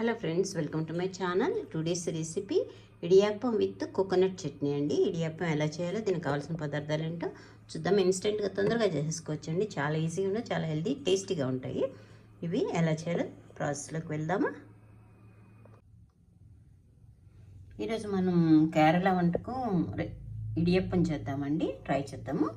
Hello friends welcome to my channel. Today's recipe idiyappam with coconut chutney అండి. ఇడియాప్పం ఎలా చేయాలో దీనికి కావాల్సిన పదార్థాలు ఏంటో చూద్దాం. ఇన్స్టెంట్గా తొందరగా చేసేసుకోవచ్చండి చాలా ఈజీగా ఉంటాయి చాలా హెల్తీ టేస్టీగా ఉంటాయి. ఇవి ఎలా చేయాలో ప్రాసెస్లోకి వెళ్దామా? ఈరోజు మనం కేరళ వంటకు ఇడియప్పం చేద్దామండి. ట్రై చేద్దాము.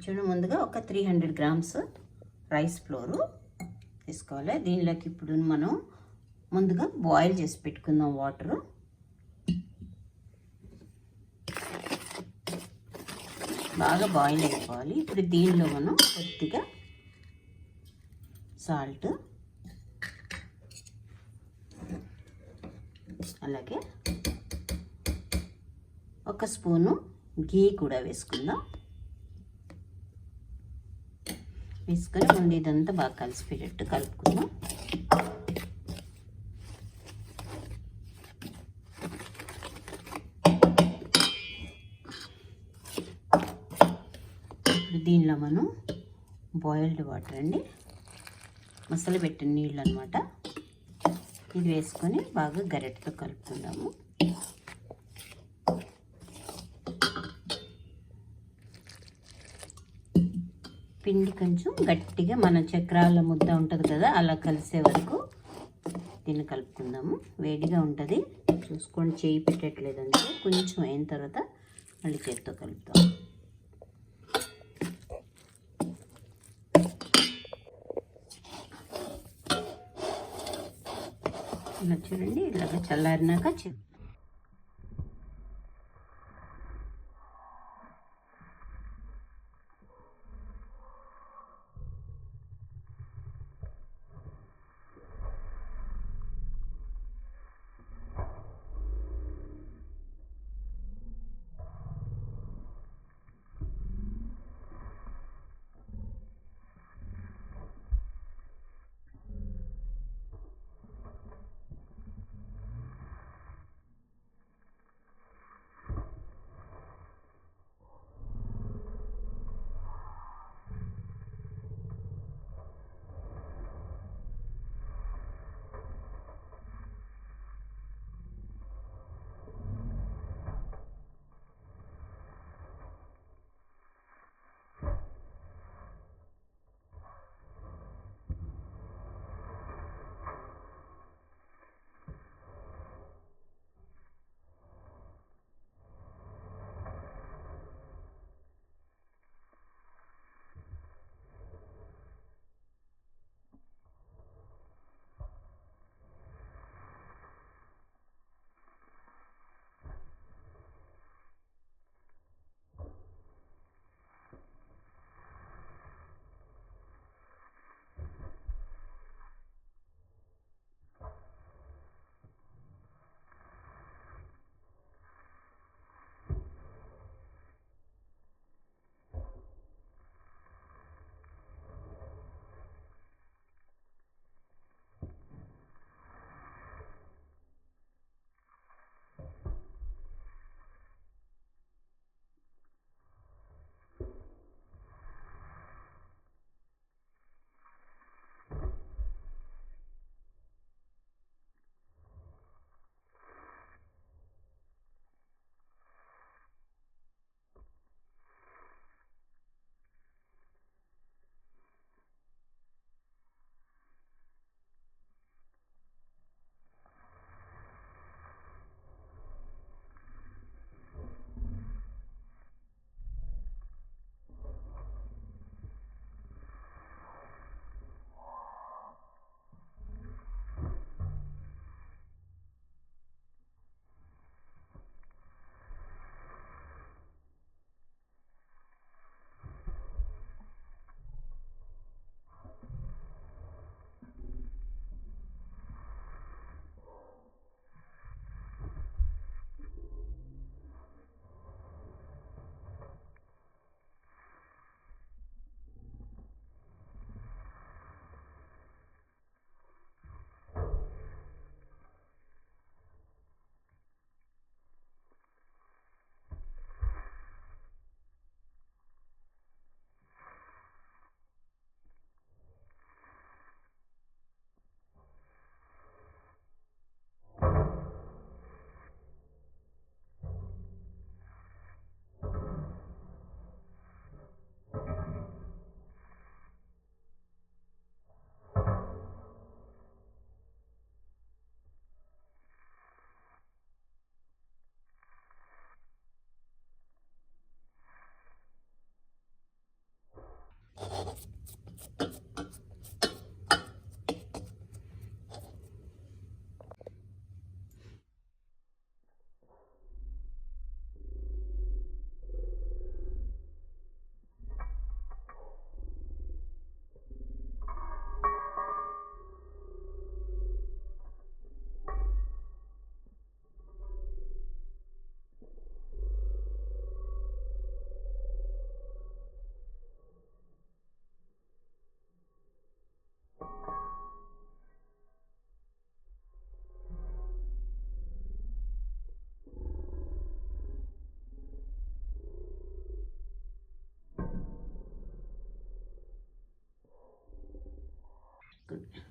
చూడండి ముందుగా ఒక three hundred grams rice flour తీసుకోవాలి. దీనిలోకి ఇప్పుడు మనం ముందుగా బాయిల్ చేసి పెట్టుకుందాం వాటరు బాగా బాయిల్ అయిపోవాలి. ఇప్పుడు దీనిలో మనం కొద్దిగా సాల్ట్ అలాగే ఒక స్పూను గీ కూడా వేసుకుందాం. వేసుకొని ముందు ఇదంతా బాగా కలిసిపోయేటట్టు కలుపుకుందాం ఇప్పుడు దీనిలో మనం బాయిల్డ్ వాటర్ అండి. మసాలా పెట్టిన నీళ్ళు అనమాట ఇది వేసుకొని బాగా గరిటతో కలుపుకుందాము. పిండి కొంచెం గట్టిగా మన చక్రాల ముద్ద ఉంటుంది కదా అలా కలిసే వరకు దీన్ని కలుపుకుందాము. వేడిగా ఉంటుంది. చూసుకొని చేయి పెట్టట్లేదంటే కొంచెం అయిన తర్వాత మళ్ళీ చేతితో కలుపుతాము ఇలా చూడండి ఇలాగ చల్లారినాక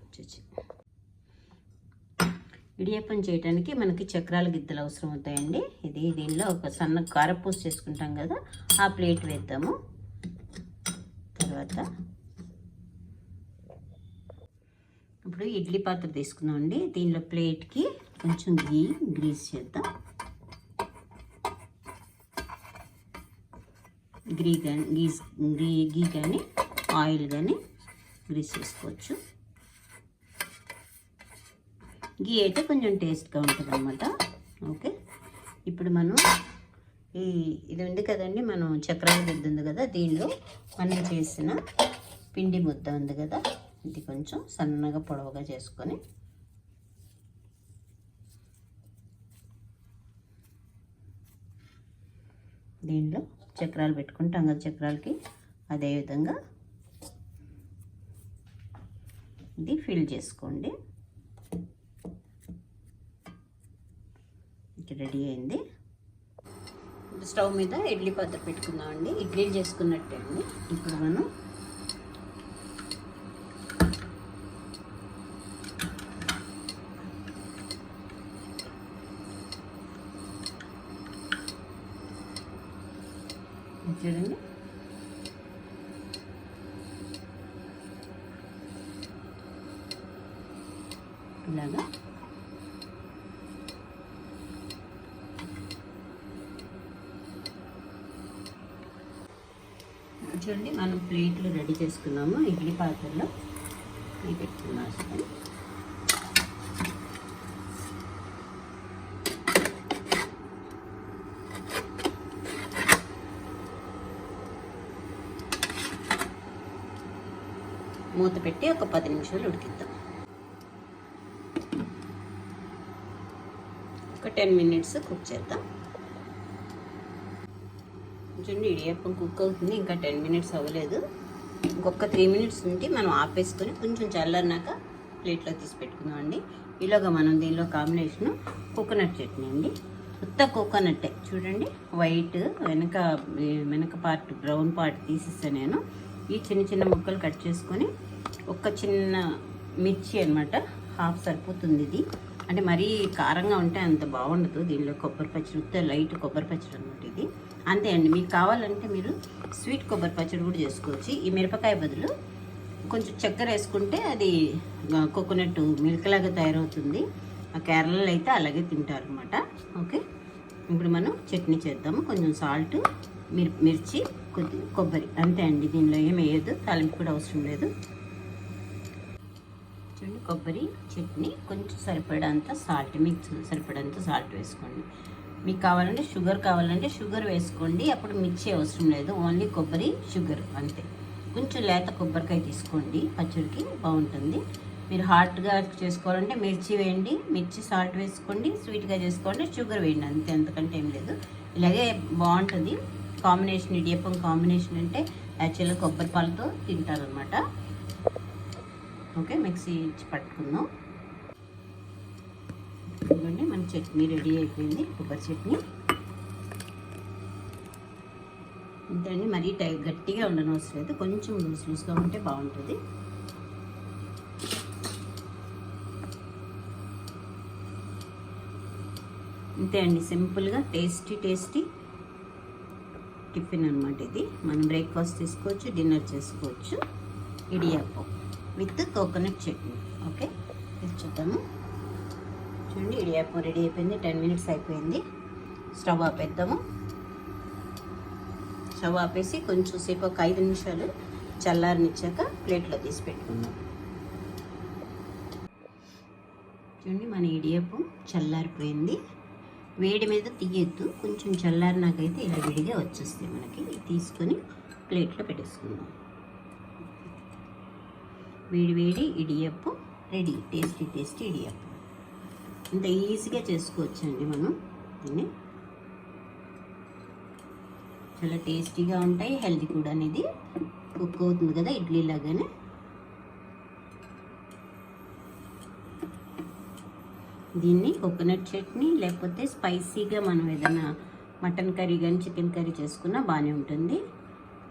వచ్చేసి. చూచి ఇడియప్పం చేయడానికి మనకి చక్రాల గిద్దలు అవసరం అవుతాయండి. ఇది దీనిలో ఒక సన్న కారపూస చేసుకుంటాం కదా ఆ ప్లేట్ వేద్దాము. తర్వాత ఇప్పుడు ఇడ్లీ పాత్ర తీసుకుందాం అండి దీనిలో ప్లేట్కి కొంచెం గీ గ్రీస్ చేద్దాం. గ్రీ కానీ గీస్ గీ గీ కానీ ఆయిల్ కానీ గ్రీస్ చేసుకోవచ్చు. గీ అయితే కొంచెం టేస్ట్గా ఉంటుంది అనమాట ఓకే. ఇప్పుడు మనం ఈ ఇది ఉంది కదండి మనం చక్రాల ముద్ద ఉంది కదా దీనిలో మనం చేసిన పిండి ముద్ద ఉంది కదా ఇది కొంచెం సన్నగా పొడవుగా చేసుకొని దీనిలో చక్రాలు పెట్టుకుంటాం కదా చక్రాలకి అదేవిధంగా ఇది ఫిల్ చేసుకోండి. రెడీ అయింది. స్టవ్ మీద ఇడ్లీ పాత్ర పెట్టుకుందామండి. ఇడ్లీలు చేసుకున్నట్టే అండి. ఇప్పుడు మనం చూడండి ఇలాగా చూడండి మనం ప్లేట్లు రెడీ చేసుకున్నాము. ఇడ్లీ పాత్రలో ఇవి పెట్టుకున్నాం మూత పెట్టి ఒక పది నిమిషాలు ఉడికిద్దాం. ఒక టెన్ మినిట్స్ కుక్ చేద్దాం. చూడండి ఇడియప్పం కుక్ అవుతుంది ఇంకా టెన్ మినిట్స్ అవ్వలేదు. ఇంకొక త్రీ మినిట్స్ ఉంటే మనం ఆపేసుకొని కొంచెం చల్లరినాక ప్లేట్లో తీసి పెట్టుకుందాం అండి ఇలాగా మనం దీనిలో కాంబినేషన్ కోకోనట్ చట్నీ అండి. కొత్త కోకోనట్టే. చూడండి వైట్ వెనక వెనక పార్ట్ బ్రౌన్ పార్ట్ తీసిస్తే నేను. ఈ చిన్న చిన్న ముక్కలు కట్ చేసుకొని ఒక చిన్న మిర్చి అనమాట హాఫ్ సరిపోతుంది ఇది. అంటే మరీ కారంగా ఉంటే అంత బాగుండదు. దీనిలో కొబ్బరి పచ్చడి ఉత్త లైట్ కొబ్బరి పచ్చడి అనమాట ఇది. అంతే అండి. మీకు కావాలంటే మీరు స్వీట్ కొబ్బరి పచ్చడి కూడా చేసుకోవచ్చు. ఈ మిరపకాయ బదులు కొంచెం చక్కెర వేసుకుంటే అది కోకోనట్ మిల్క్ లాగా తయారవుతుంది. ఆ కేరళలో అయితే అలాగే తింటారు అనమాట ఓకే? ఇప్పుడు మనం చట్నీ చేద్దాము. కొంచెం సాల్ట్ మిర్ మిర్చి కొద్ది కొబ్బరి. అంతే అండి. దీనిలో ఏం వేయదు తాలింపు కూడా అవసరం లేదు. చూడండి. కొబ్బరి చట్నీ కొంచెం సరిపడంత సాల్ట్ మీకు సరిపడంత సాల్ట్ వేసుకోండి. మీకు కావాలంటే షుగర్ కావాలంటే షుగర్ వేసుకోండి. అప్పుడు మిర్చి అవసరం లేదు. ఓన్లీ కొబ్బరి షుగర్ అంతే. కొంచెం లేత కొబ్బరికాయ తీసుకోండి. పచ్చడికి బాగుంటుంది. మీరు హాట్గా చేసుకోవాలంటే మిర్చి వేయండి. మిర్చి సాల్ట్ వేసుకోండి. స్వీట్గా చేసుకోండి. షుగర్ వేయండి. అంతే. అంతకంటే ఏం లేదు. ఇలాగే బాగుంటుంది. కాంబినేషన్ ఇడియప్పం కాంబినేషన్ అంటే యాక్చువల్గా కొబ్బరి పాలతో తింటారనమాట ఓకే మిక్సీ ఇచ్చి పట్టుకుందాం. చట్నీ రెడీ అయిపోయింది. కొబ్బరి చట్నీ. అంతేండి మరీ టై గట్టిగా ఉండడం అవసరం లేదు. కొంచెం లూస్ లూస్గా ఉంటే బాగుంటుంది. అంతే అండి. సింపుల్గా టేస్టీ టేస్టీ టిఫిన్ అనమాట ఇది. మనం బ్రేక్ఫాస్ట్ తీసుకోవచ్చు డిన్నర్ చేసుకోవచ్చు. Idiyappam with coconut chutney. Okay? ఇది చూద్దాము. చూడండి ఇడియాపం రెడీ అయిపోయింది. టెన్ మినిట్స్ అయిపోయింది. స్టవ్ ఆపేద్దాము. స్టవ్ ఆపేసి కొంచెం సేపు ఒక ఐదు నిమిషాలు చల్లారనిచ్చాక ప్లేట్లో తీసి పెట్టుకుందాం. చూడండి మన ఇడియప్పం చల్లారిపోయింది. వేడి మీద తీయద్దు. కొంచెం చల్లారినాకైతే ఇలా విడిగా వచ్చేస్తాయి మనకి. తీసుకొని ప్లేట్లో పెట్టేసుకుందాం. వేడి వేడి idiyappu ready. Tasty tasty idiyappu. ఇంత ఈజీగా చేసుకోవచ్చండి మనం. దీన్ని చాలా టేస్టీగా ఉంటాయి హెల్తీ కూడా అనేది. కుక్ అవుతుంది కదా ఇడ్లీ లాగానే. దీన్ని కోకోనట్ చట్నీ లేకపోతే స్పైసీగా మనం ఏదైనా మటన్ కర్రీ కానీ చికెన్ కర్రీ చేసుకున్నా బాగానే ఉంటుంది.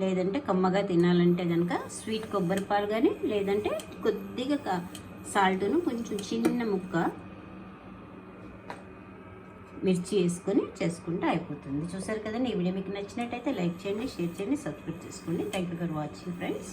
లేదంటే కమ్మగా తినాలంటే కనుక స్వీట్ కొబ్బరి పాలు కానీ లేదంటే కొద్దిగా సాల్ట్ను కొంచెం చిన్న ముక్క మిర్చి వేసుకొని చేసుకుంటే అయిపోతుంది. చూసారు కదండి ఈ వీడియో మీకు నచ్చినట్టయితే లైక్ చేయండి షేర్ చేయండి సబ్స్క్రైబ్ చేసుకోండి. Thank you for watching friends